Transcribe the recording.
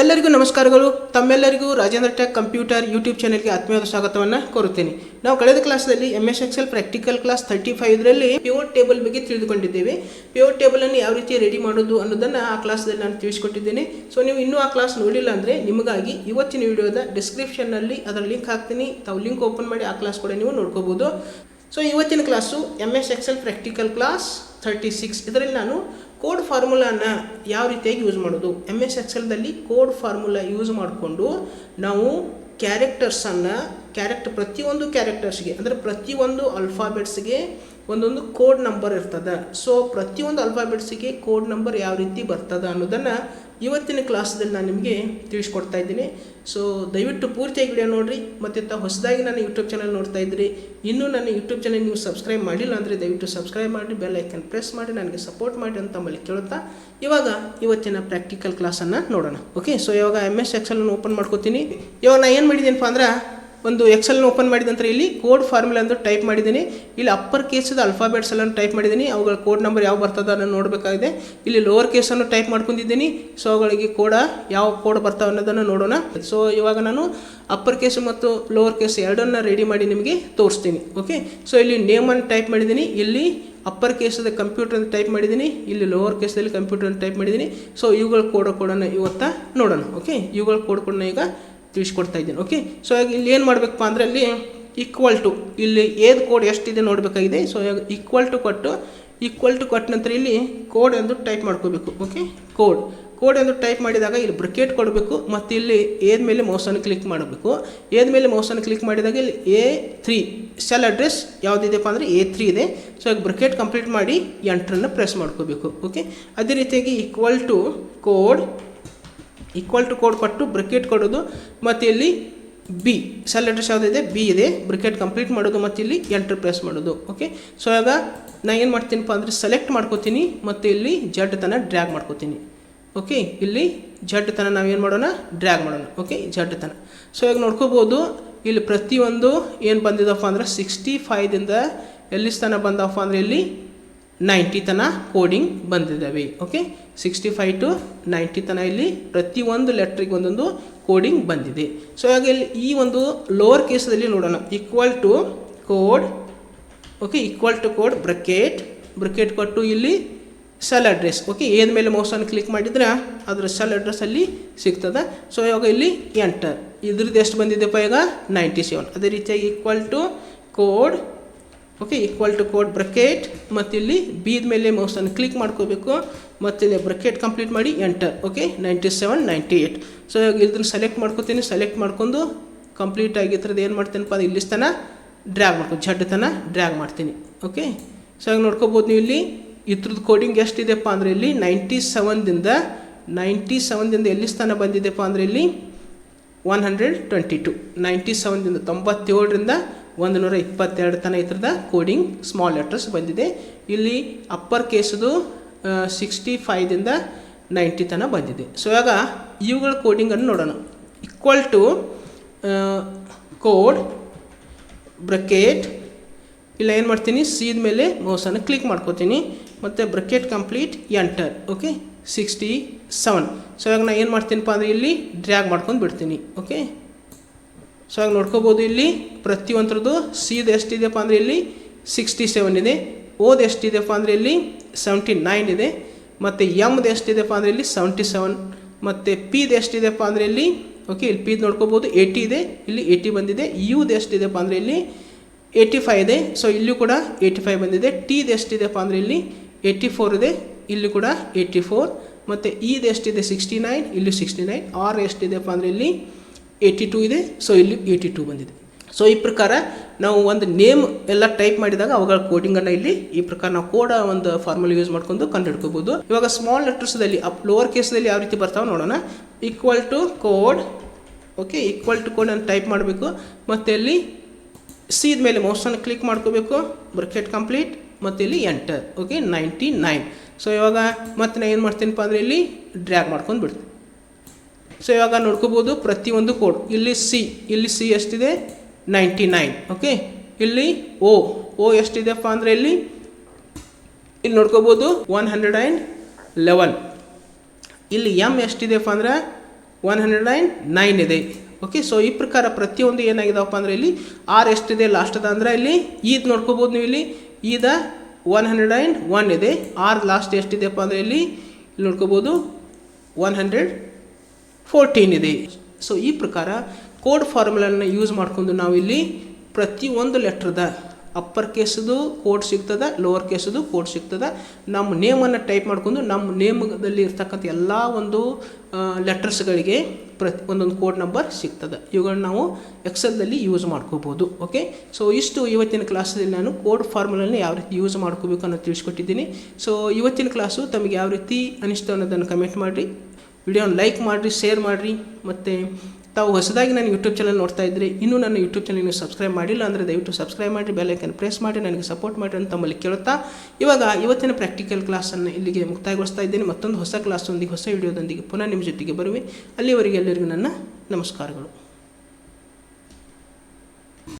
ಎಲ್ಲರಿಗೂ ನಮಸ್ಕಾರಗಳು. ತಮ್ಮೆಲ್ಲರಿಗೂ ರಾಜೇಂದ್ರ ಟೆಕ್ ಕಂಪ್ಯೂಟರ್ ಯೂಟ್ಯೂಬ್ ಚಾನೆಲ್ಗೆ ಆತ್ಮೀಯವಾದ ಸ್ವಾಗತವನ್ನು ಕೋರುತ್ತೇನೆ. ನಾವು ಕಳೆದ ಕ್ಲಾಸ್ನಲ್ಲಿ M S Excel practical class thirty ಫೈವ್ದರಲ್ಲಿ pivot table ಬಗ್ಗೆ ತಿಳಿದುಕೊಂಡಿದ್ದೇವೆ. ಪಿವೋಟ್ ಟೇಬಲನ್ನು ಯಾವ ರೀತಿ ರೆಡಿ ಮಾಡೋದು ಅನ್ನೋದನ್ನು ಆ ಕ್ಲಾಸ್ದಲ್ಲಿ ನಾನು ತಿಳಿಸ್ಕೊಟ್ಟಿದ್ದೇನೆ. ಸೊ ನೀವು ಇನ್ನೂ ಆ ಕ್ಲಾಸ್ ನೋಡಿಲ್ಲ ಅಂದರೆ ನಿಮಗಾಗಿ ಇವತ್ತಿನ ವಿಡಿಯೋದ ಡಿಸ್ಕ್ರಿಪ್ಷನ್ನಲ್ಲಿ ಅದರ ಲಿಂಕ್ ಹಾಕ್ತೀನಿ. ತಾವು ಲಿಂಕ್ ಓಪನ್ ಮಾಡಿ ಆ ಕ್ಲಾಸ್ ಕೂಡ ನೀವು ನೋಡ್ಕೋಬೋದು. ಸೊ ಇವತ್ತಿನ class M S Excel practical class thirty six ಇದರಲ್ಲಿ ನಾನು ಕೋಡ್ ಫಾರ್ಮುಲಾನ ಯಾವ ರೀತಿಯಾಗಿ ಯೂಸ್ ಮಾಡೋದು? ಎಂ ಎಸ್ ಎಕ್ಸೆಲ್ದಲ್ಲಿ ಕೋಡ್ ಫಾರ್ಮುಲಾ ಯೂಸ್ ಮಾಡಿಕೊಂಡು ನಾವು ಕ್ಯಾರೆಕ್ಟರ್ಸನ್ನು ಕ್ಯಾರೆಕ್ಟರ್ ಪ್ರತಿಯೊಂದು ಕ್ಯಾರೆಕ್ಟರ್ಸ್ಗೆ ಅಂದರೆ ಪ್ರತಿಯೊಂದು ಅಲ್ಫಾಬೆಟ್ಸ್ಗೆ ಒಂದೊಂದು ಕೋಡ್ ನಂಬರ್ ಇರ್ತದೆ. ಸೊ ಪ್ರತಿಯೊಂದು ಅಲ್ಫಾಬೆಟ್ಸಿಗೆ ಕೋಡ್ ನಂಬರ್ ಯಾವ ರೀತಿ ಬರ್ತದೆ ಅನ್ನೋದನ್ನು ಇವತ್ತಿನ ಕ್ಲಾಸ್ದಲ್ಲಿ ನಾನು ನಿಮಗೆ ತಿಳಿಸ್ಕೊಡ್ತಾ ಇದ್ದೀನಿ. ಸೊ ದಯವಿಟ್ಟು ಪೂರ್ತಿಯಾಗಿ ವಿಡಿಯೋ ನೋಡಿರಿ, ಮತ್ತು ತಾವು ಹೊಸದಾಗಿ ನನ್ನ ಯೂಟ್ಯೂಬ್ ಚಾನಲ್ ನೋಡ್ತಾ ಇದ್ರಿ, ಇನ್ನೂ ನನ್ನ ಯೂಟ್ಯೂಬ್ ಚಾನಲ್ ನೀವು ಸಬ್ಸ್ಕ್ರೈಬ್ ಮಾಡಿಲ್ಲ ಅಂದರೆ ದಯವಿಟ್ಟು ಸಬ್ಸ್ಕ್ರೈಬ್ ಮಾಡಿ ಬೆಲ್ ಐಕನ್ ಪ್ರೆಸ್ ಮಾಡಿ, ನನಗೆ ಸಪೋರ್ಟ್ ಮಾಡಿ ಅಂತ ತಮ್ಮಲ್ಲಿ ಕೇಳುತ್ತಾ. ಇವಾಗ ಇವತ್ತಿನ ಪ್ರಾಕ್ಟಿಕಲ್ ಕ್ಲಾಸನ್ನು ನೋಡೋಣ. ಓಕೆ ಸೊ ಇವಾಗ ಎಂ ಎಸ್ ಎಕ್ಸಲನ್ನು ಓಪನ್ ಮಾಡ್ಕೋತೀನಿ. ಇವಾಗ ನಾನು ಏನು ಮಾಡಿದ್ದೀನಪ್ಪ ಅಂದ್ರೆ ಒಂದು ಎಕ್ಸೆಲ್ನ ಓಪನ್ ಮಾಡಿದ ನಂತರ ಇಲ್ಲಿ ಕೋಡ್ ಫಾರ್ಮುಲಾ ಅಂತ ಟೈಪ್ ಮಾಡಿದ್ದೀನಿ. ಇಲ್ಲಿ ಅಪ್ಪರ್ ಕೇಸದ ಅಲ್ಫಾಬೆಟ್ಸ್ ಎಲ್ಲ ಟೈಪ್ ಮಾಡಿದ್ದೀನಿ. ಅವುಗಳ ಕೋಡ್ ನಂಬರ್ ಯಾವ ಬರ್ತದೆ ಅನ್ನೋ ನೋಡಬೇಕಾಗಿದೆ. ಇಲ್ಲಿ ಲೋವರ್ ಕೇಸನ್ನು ಟೈಪ್ ಮಾಡ್ಕೊಂಡಿದ್ದೀನಿ. ಸೊ ಅವುಗಳಿಗೆ ಕೋಡ ಯಾವ ಕೋಡ್ ಬರ್ತಾವೆ ಅನ್ನೋದನ್ನು ನೋಡೋಣ. ಸೊ ಇವಾಗ ನಾನು ಅಪ್ಪರ್ ಕೇಸ್ ಮತ್ತು ಲೋವರ್ ಕೇಸ್ ಎರಡನ್ನ ರೆಡಿ ಮಾಡಿ ನಿಮಗೆ ತೋರಿಸ್ತೀನಿ. ಓಕೆ ಸೊ ಇಲ್ಲಿ ನೇಮನ್ನು ಟೈಪ್ ಮಾಡಿದ್ದೀನಿ. ಇಲ್ಲಿ ಅಪ್ಪರ್ ಕೇಸದ ಕಂಪ್ಯೂಟರ್ ಟೈಪ್ ಮಾಡಿದ್ದೀನಿ. ಇಲ್ಲಿ ಲೋವರ್ ಕೇಸಲ್ಲಿ ಕಂಪ್ಯೂಟರ್ ಟೈಪ್ ಮಾಡಿದ್ದೀನಿ. ಸೊ ಇವುಗಳ ಕೋಡ್ ಕೋಡನ್ನು ಇವತ್ತ ನೋಡೋಣ. ಓಕೆ ಇವುಗಳ ಕೋಡ್ ಕೋಡನ್ನ ಈಗ ತಿಳಿಸ್ಕೊಡ್ತಾ ಇದ್ದೀನಿ. ಓಕೆ ಸೊ ಇಲ್ಲಿ ಏನು ಮಾಡಬೇಕಪ್ಪ ಅಂದರೆ ಅಲ್ಲಿ ಈಕ್ವಲ್ ಟು ಇಲ್ಲಿ ಏದು ಕೋಡ್ ಎಷ್ಟಿದೆ ನೋಡಬೇಕಾಗಿದೆ. ಸೊ ಈಕ್ವಲ್ ಟು ಕೊಟ್ಟು ಈಕ್ವಲ್ ಟು ಕೊಟ್ಟ ನಂತರ ಇಲ್ಲಿ ಕೋಡ್ ಎಂದು ಟೈಪ್ ಮಾಡ್ಕೋಬೇಕು. ಓಕೆ ಕೋಡ್ ಕೋಡ್ ಎಂದು ಟೈಪ್ ಮಾಡಿದಾಗ ಇಲ್ಲಿ ಬ್ರಿಕೆಟ್ ಕೊಡಬೇಕು. ಮತ್ತು ಇಲ್ಲಿ ಏದ ಮೇಲೆ ಮೌಸನ್ನು ಕ್ಲಿಕ್ ಮಾಡಬೇಕು. ಏದ ಮೇಲೆ ಮೌಸನ್ನು ಕ್ಲಿಕ್ ಮಾಡಿದಾಗ ಇಲ್ಲಿ ಎ ತ್ರೀ ಸೆಲ್ ಅಡ್ರೆಸ್ ಯಾವುದಿದೆಪ್ಪ ಅಂದರೆ ಎ ತ್ರೀ ಇದೆ. ಸೊ ಈಗ ಬ್ರಿಕೆಟ್ ಕಂಪ್ಲೀಟ್ ಮಾಡಿ ಎಂಟ್ರನ್ನು ಪ್ರೆಸ್ ಮಾಡ್ಕೋಬೇಕು. ಓಕೆ ಅದೇ ರೀತಿಯಾಗಿ equal to code equal to code ಕೊಟ್ಟು ಬ್ರಿಕೆಟ್ ಕೊಡೋದು ಮತ್ತು ಇಲ್ಲಿ ಬಿ ಸೆಲ್ ಅಡ್ರೆಸ್ ಯಾವುದಿದೆ ಬಿ ಇದೆ ಬ್ರಿಕೆಟ್ ಕಂಪ್ಲೀಟ್ ಮಾಡೋದು ಮತ್ತು ಇಲ್ಲಿ ಎಂಟ್ರ್ ಪ್ರೆಸ್ ಮಾಡೋದು ಓಕೆ ಸೊ ಇವಾಗ ನಾನು ಏನು ಮಾಡ್ತೀನಪ್ಪ ಅಂದರೆ ಸೆಲೆಕ್ಟ್ ಮಾಡ್ಕೋತೀನಿ ಮತ್ತು ಇಲ್ಲಿ ಜಡ್ ತನ ಡ್ರ್ಯಾಗ್ ಮಾಡ್ಕೋತೀನಿ ಓಕೆ ಇಲ್ಲಿ ಜಡ್ ತನ ನಾವೇನು ಮಾಡೋಣ? ಡ್ರ್ಯಾಗ್ ಮಾಡೋಣ ಓಕೆ ಜಡ್ ತನ. ಸೊ ಈಗ ನೋಡ್ಕೋಬೋದು, ಇಲ್ಲಿ ಪ್ರತಿಯೊಂದು ಏನು ಬಂದಿದಪ್ಪ ಅಂದ್ರೆ ಸಿಕ್ಸ್ಟಿ ಫೈದಿಂದ ಎಲ್ಲಿ ಸ್ಥಾನ ಬಂದಪ್ಪ ಅಂದರೆ ಇಲ್ಲಿ ನೈಂಟಿ ತನ ಕೋಡಿಂಗ್ ಬಂದಿದ್ದಾವೆ okay sixty five to ninety ತನ ಇಲ್ಲಿ ಪ್ರತಿಯೊಂದು ಲೆಟ್ರಿಗೆ ಒಂದೊಂದು ಕೋಡಿಂಗ್ ಬಂದಿದೆ. ಸೊ ಹಾಗೆ ಇಲ್ಲಿ ಈ ಒಂದು ಲೋವರ್ ಕೇಸದಲ್ಲಿ ನೋಡೋಣ. Equal to code okay equal to code bracket bracket ಕೊಟ್ಟು ಇಲ್ಲಿ ಸೆಲ್ ಅಡ್ರೆಸ್ ಓಕೆ ಏದ ಮೇಲೆ ಮೌಸನ್ನು ಕ್ಲಿಕ್ ಮಾಡಿದ್ರೆ, ಅದರ ಸೆಲ್ ಅಡ್ರೆಸ್ ಅಲ್ಲಿ ಸಿಗ್ತದೆ. ಸೊ ಇವಾಗ ಇಲ್ಲಿ ಎಂಟರ್ ಇದ್ರದ್ದು ಎಷ್ಟು ಬಂದಿದೆಪ್ಪ ಈಗ ನೈಂಟಿ ಸೆವೆನ್ ಅದೇ ರೀತಿಯಾಗಿ equal to code okay equal to code bracket ಮತ್ತು ಇಲ್ಲಿ ಬೀದ ಮೇಲೆ ಮೌಸನ್ನು ಕ್ಲಿಕ್ ಮಾಡ್ಕೋಬೇಕು. ಮತ್ತು ಇಲ್ಲಿ ಬ್ರಕೆಟ್ ಕಂಪ್ಲೀಟ್ ಮಾಡಿ enter okay ninety seven ninety eight so ಇವಾಗ ಇದನ್ನು ಸೆಲೆಕ್ಟ್ ಮಾಡ್ಕೋತೀನಿ. ಸೆಲೆಕ್ಟ್ ಮಾಡ್ಕೊಂಡು ಕಂಪ್ಲೀಟ್ ಆಗಿದ್ರದ್ದು ಏನು ಮಾಡ್ತೀನಪ್ಪ ಅದು ಇಲ್ಲಿ ತನ ಡ್ರ್ಯಾಗ್ ಮಾಡ್ಕೊ ಜಡ್ ತನ ಡ್ರ್ಯಾಗ್ ಮಾಡ್ತೀನಿ. ಓಕೆ ಸೊ ಇವಾಗ ನೋಡ್ಕೋಬೋದು ನೀವು ಇಲ್ಲಿ. ಇದ್ರದ್ದು ಕೋಡಿಂಗ್ ಎಷ್ಟಿದೆಪ್ಪ ಅಂದರೆ ಇಲ್ಲಿ ನೈಂಟಿ ಸೆವೆನ್ದಿಂದ ನೈಂಟಿ ಸೆವೆನ್ದಿಂದ ಎಲ್ಲಿ ಸ್ಥಾನ ಬಂದಿದೆಪ್ಪ ಅಂದರೆ ಇಲ್ಲಿ one hundred twenty two ninety ಸೆವೆನ್ದಿಂದ ತೊಂಬತ್ತೇಳರಿಂದ ಒಂದು ನೂರ ಇಪ್ಪತ್ತೆರಡು ತನಕ ಈ ಥರದ ಕೋಡಿಂಗ್ ಸ್ಮಾಲ್ ಲೆಟರ್ಸ್ ಬಂದಿದೆ. ಇಲ್ಲಿ ಅಪ್ಪರ್ ಕೇಸದು ಸಿಕ್ಸ್ಟಿ ಫೈದಿಂದ ನೈಂಟಿ ತನಕ ಬಂದಿದೆ. ಸೊ ಇವಾಗ ಇವುಗಳ ಕೋಡಿಂಗನ್ನು ನೋಡೋಣ. ಈಕ್ವಲ್ ಟು ಕೋಡ್ ಬ್ರಕೆಟ್ ಇಲ್ಲ, ಏನು ಮಾಡ್ತೀನಿ? ಸೀದ ಮೇಲೆ ಮೌಸನ್ನು ಕ್ಲಿಕ್ ಮಾಡ್ಕೋತೀನಿ. ಮತ್ತು bracket complete enter okay sixty seven so ಇವಾಗ ನಾನು ಏನು ಮಾಡ್ತೀನಪ್ಪ ಅಂದರೆ ಇಲ್ಲಿ ಡ್ರ್ಯಾಗ್ ಮಾಡ್ಕೊಂಡು ಬಿಡ್ತೀನಿ. ಓಕೆ ಸೊ ಹಾಗೆ ನೋಡ್ಕೋಬೋದು ಇಲ್ಲಿ. ಪ್ರತಿಯೊಂದ್ರದ್ದು ಸೀದ ಎಷ್ಟಿದೆಪ್ಪ ಅಂದರೆ ಇಲ್ಲಿ ಸಿಕ್ಸ್ಟಿ ಸೆವೆನ್ ಇದೆ. ಓದ್ ಎಷ್ಟಿದೆಯಪ್ಪ ಅಂದರೆ ಇಲ್ಲಿ ಸೆವೆಂಟಿ ನೈನ್ ಇದೆ. ಮತ್ತು ಎಮ್ದು ಎಷ್ಟಿದೆಪ್ಪ ಅಂದರೆ ಇಲ್ಲಿ ಸೆವೆಂಟಿ ಸೆವೆನ್ ಮತ್ತು ಪಿದು ಎಷ್ಟಿದೆಪ್ಪ ಅಂದರೆ ಇಲ್ಲಿ ಓಕೆ ಇಲ್ಲಿ ಪಿದು ನೋಡ್ಕೋಬೋದು ಏಯ್ಟಿ ಇದೆ. ಇಲ್ಲಿ ಏಯ್ಟಿ ಬಂದಿದೆ. ಯುದು ಎಷ್ಟಿದೆಪ್ಪ ಅಂದರೆ ಇಲ್ಲಿ ಏಯ್ಟಿ ಫೈವ್ ಇದೆ. ಸೊ ಇಲ್ಲೂ ಕೂಡ ಏಯ್ಟಿ ಫೈವ್ ಬಂದಿದೆ ಟಿದು ಎಷ್ಟಿದೆಪ್ಪ ಅಂದರೆ ಇಲ್ಲಿ ಏಯ್ಟಿ ಫೋರ್ ಇದೆ. ಇಲ್ಲಿ ಕೂಡ ಏಯ್ಟಿ ಫೋರ್ ಮತ್ತು ಈದು ಎಷ್ಟಿದೆ ಸಿಕ್ಸ್ಟಿ ನೈನ್ ಇಲ್ಲಿ ಸಿಕ್ಸ್ಟಿ ನೈನ್ ಆರ್ ಎಷ್ಟಿದೆಪ್ಪ ಅಂದರೆ ಇಲ್ಲಿ ಏಯ್ಟಿ ಟೂ ಇದೆ ಸೊ ಇಲ್ಲಿ ಏಯ್ಟಿ ಟೂ ಬಂದಿದೆ. ಸೊ ಈ ಪ್ರಕಾರ ನಾವು ಒಂದು ನೇಮ್ ಎಲ್ಲ ಟೈಪ್ ಮಾಡಿದಾಗ ಅವುಗಳ ಕೋಡಿಂಗನ್ನು ಇಲ್ಲಿ ಈ ಪ್ರಕಾರ ನಾವು ಕೋಡ ಒಂದು ಫಾರ್ಮಲ್ ಯೂಸ್ ಮಾಡ್ಕೊಂಡು ಕಂಡುಹಿಡ್ಕೋಬೋದು ಇವಾಗ ಸ್ಮಾಲ್ ಲೆಟರ್ಸ್ದಲ್ಲಿ ಅಪ್ ಲೋವರ್ ಕೇಸ್ದಲ್ಲಿ ಯಾವ ರೀತಿ ಬರ್ತಾವೆ ನೋಡೋಣ. Equal to code okay equal to code ಅಂತ ಟೈಪ್ ಮಾಡಬೇಕು. ಮತ್ತು ಇಲ್ಲಿ ಸೀದ ಮೇಲೆ ಮೌಸನ್ನು ಕ್ಲಿಕ್ ಮಾಡ್ಕೋಬೇಕು. ಬ್ರಕೆಟ್ ಕಂಪ್ಲೀಟ್ ಮತ್ತು ಇಲ್ಲಿ enter okay ninety nine so ಇವಾಗ ಮತ್ತೆ ನಾನು ಏನು ಮಾಡ್ತೀನಪ್ಪ ಅಂದರೆ ಇಲ್ಲಿ ಡ್ರ್ಯಾಗ್ ಮಾಡ್ಕೊಂಡು ಬಿಡ್ತೀನಿ. ಸೊ ಇವಾಗ ನೋಡ್ಕೋಬೋದು ಪ್ರತಿಯೊಂದು ಕೋಡ್. ಇಲ್ಲಿ ಸಿ ಇಲ್ಲಿ ಸಿ ಎಷ್ಟಿದೆ? ನೈಂಟಿ ನೈನ್ ಓಕೆ ಇಲ್ಲಿ ಓ ಓ ಎಷ್ಟಿದೆಪ್ಪ ಅಂದರೆ ಇಲ್ಲಿ? ಇಲ್ಲಿ ನೋಡ್ಕೋಬೋದು ಒನ್ ಹಂಡ್ರೆಡ್ ಆ್ಯಂಡ್ ಲೆವೆನ್ ಇಲ್ಲಿ ಎಂ ಎಷ್ಟಿದೆಪ್ಪ ಅಂದ್ರೆ? ಒನ್ ಹಂಡ್ರೆಡ್ ಆ್ಯಂಡ್ ನೈನ್ ಇದೆ. ಓಕೆ ಸೊ ಈ ಪ್ರಕಾರ ಪ್ರತಿಯೊಂದು ಏನಾಗಿದೆಪ್ಪ ಅಂದರೆ ಇಲ್ಲಿ? ಆರ್ ಎಷ್ಟಿದೆ ಲಾಸ್ಟದ ಅದ ಅಂದರೆ ಇಲ್ಲಿ? ಈದ್ ನೋಡ್ಕೋಬೋದು ನೀವು ಇಲ್ಲಿ. ಈದ ಒನ್ ಹಂಡ್ರೆಡ್ ಆ್ಯಂಡ್ ಒನ್ ಇದೆ. ಆರ್ ಲಾಸ್ಟ್ ಎಷ್ಟಿದೆಪ್ಪ ಅಂದರೆ ಇಲ್ಲಿ? ಇಲ್ಲಿ ನೋಡ್ಕೋಬೋದು ಒನ್ ಹಂಡ್ರೆಡ್ ಫೋರ್ಟೀನ್ ಇದೆ. ಸೊ ಈ ಪ್ರಕಾರ ಕೋಡ್ ಫಾರ್ಮುಲನ್ನ ಯೂಸ್ ಮಾಡ್ಕೊಂಡು ನಾವು ಇಲ್ಲಿ ಪ್ರತಿಯೊಂದು ಲೆಟ್ರದ ಅಪ್ಪರ್ ಕೇಸದು ಕೋಡ್ ಸಿಗ್ತದೆ ಲೋವರ್ ಕೇಸದು ಕೋಡ್ ಸಿಗ್ತದೆ. ನಮ್ಮ ನೇಮನ್ನು ಟೈಪ್ ಮಾಡ್ಕೊಂಡು ನಮ್ಮ ನೇಮದಲ್ಲಿ ಇರ್ತಕ್ಕಂಥ ಎಲ್ಲ ಒಂದು ಲೆಟರ್ಸ್ಗಳಿಗೆ ಪ್ರತಿ ಒಂದೊಂದು ಕೋಡ್ ನಂಬರ್ ಸಿಗ್ತದೆ. ಇವುಗಳನ್ನ ನಾವು ಎಕ್ಸೆಲ್ದಲ್ಲಿ ಯೂಸ್ ಮಾಡ್ಕೋಬೋದು ಓಕೆ ಸೊ ಇಷ್ಟು ಇವತ್ತಿನ ಕ್ಲಾಸಲ್ಲಿ ನಾನು ಕೋಡ್ ಫಾರ್ಮುಲನ್ನು ಯಾವ ರೀತಿ ಯೂಸ್ ಮಾಡ್ಕೋಬೇಕು ಅನ್ನೋದು ತಿಳಿಸ್ಕೊಟ್ಟಿದ್ದೀನಿ. ಸೊ ಇವತ್ತಿನ ಕ್ಲಾಸು ತಮಗೆ ಯಾವ ರೀತಿ ಅನಿಸ್ತು ಅನ್ನೋದನ್ನು ಕಮೆಂಟ್ ಮಾಡಿರಿ. ವಿಡಿಯೋನ ಲೈಕ್ ಮಾಡಿರಿ, ಶೇರ್ ಮಾಡಿರಿ. ಮತ್ತು ತಾವು ಹೊಸದಾಗಿ ನನ್ನ ಯೂಟ್ಯೂಬ್ ಚಾನಲ್ ನೋಡ್ತಾ ಇದ್ದರೆ ಇನ್ನೂ ನನ್ನ ಯೂಟ್ಯೂಬ್ ಚಾನಲ್ ನೀವು ಸಬ್ಸ್ಕ್ರೈಬ್ ಮಾಡಿಲ್ಲ ಅಂದರೆ ದಯವಿಟ್ಟು ಸಬ್ಸ್ಕ್ರೈಬ್ ಮಾಡಿ ಬೆಲ್ಲೈಕನ್ ಪ್ರೆಸ್ ಮಾಡಿ ನನಗೆ ಸಪೋರ್ಟ್ ಮಾಡಿ ಅಂತ ತಮ್ಮಲ್ಲಿ ಕೇಳುತ್ತಾ. ಇವಾಗ ಇವತ್ತಿನ ಪ್ರಾಕ್ಟಿಕಲ್ ಕ್ಲಾಸನ್ನು ಇಲ್ಲಿಗೆ ಮುಕ್ತಾಯಗೊಳಿಸ್ತಾ ಇದ್ದೇನೆ. ಮತ್ತೊಂದು ಹೊಸ ಕ್ಲಾಸೊಂದಿಗೆ ಹೊಸ ವಿಡಿಯೋದೊಂದಿಗೆ ಪುನಃ ನಿಮ್ಮ ಜೊತೆಗೆ ಬರುವೆ. ಅಲ್ಲಿವರೆಗೆ ಎಲ್ಲರಿಗೂ ನನ್ನ ನಮಸ್ಕಾರಗಳು.